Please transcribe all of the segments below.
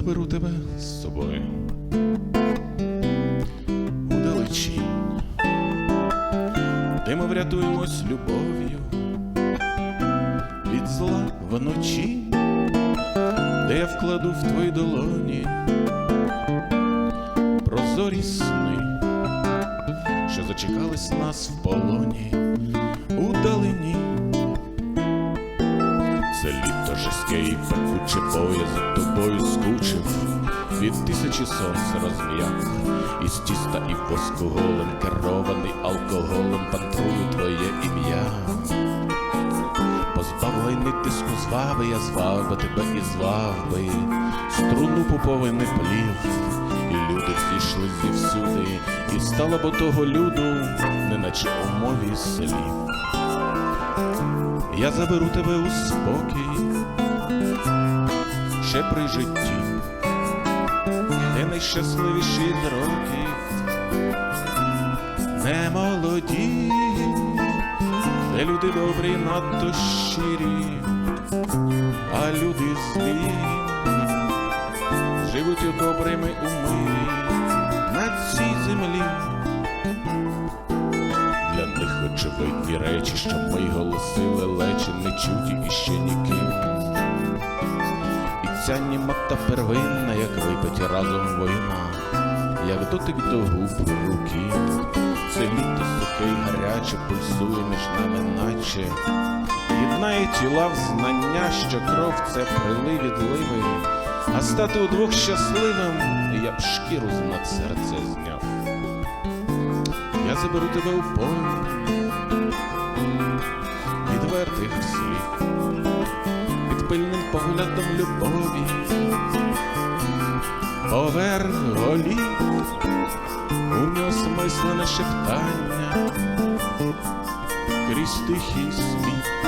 заберу тебе з собою. Удалечінь, де ми врятуємось любов'ю від зла вночі, де я вкладу в твої долоні прозорі сни, що зачекались нас в полоні удалині. Це літо жорстке і пекуче, бо я за тобою скучив, від тисячі сонця розм'як, із тіста і воску голим, керований алкоголем, пантрую твоє ім'я. Позбавлений тиску зваби, я звав би тебе і звав би, струну пуповини плів, і люди всі йшли зівсюди, і стало бо того люду, неначе у мові слів. Я заберу тебе у спокій, ще при житті, де найщасливіші років, не молоді, де люди добрі, надто щирі, а люди злі, живуть у добрими у мирі на цій землі. Для них очевидні речі, що ми голосили лечі не чуті іще ніким. Ця німота первинна, як випиті разом вина, як дотик до губ руки, це літо сухе й гаряче пульсує між нами, наче. Єднає тіла в знання, що кров це прили відливи, а стати удвох щасливим я б шкіру над серця зняв. Я заберу тебе у поле відвертих слів, пильним поглядом любові, поверх голів, у неосмислене шептання, крізь тихий сміх,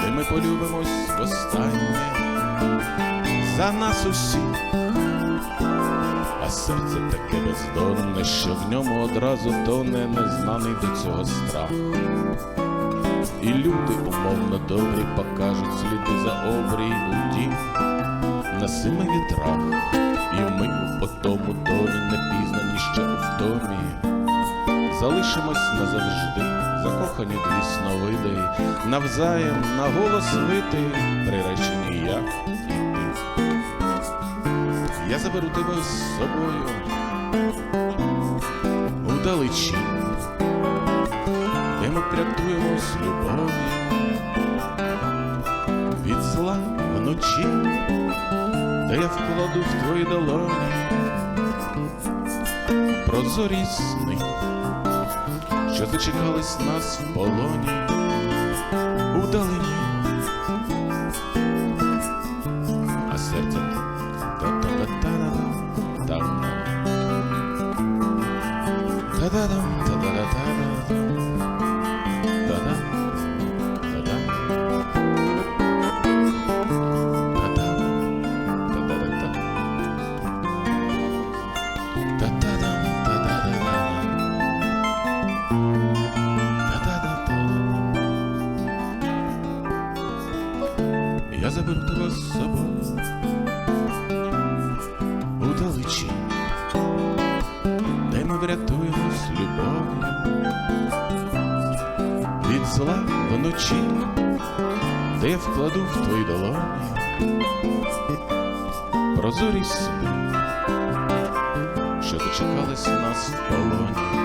де ми полюбимось востаннє. За нас усіх а серце таке бездонне, що в ньому одразу тоне незнаний до цього страх. І люди умовно добрі покажуть сліди за обрій у дім на семи вітрах, і ми по тому домі не пізнані ще у втомі. Залишимось назавжди, закохані дві сновиди, навзаєм на голос вити, приречені я і ти. Я заберу тебе з собою де ми прятуємось любов'ю від зла вночі, де я вкладу в твої долоні прозорі сни, що зачекались нас в полоні удалині. а серце та-та-та-та-та-там. Заберу тебе з собою. Удалечі, де ми врятуємось любов'ю. Від зла вночі, де я вкладу в твої долоні прозорі сни, що дочекались нас в полоні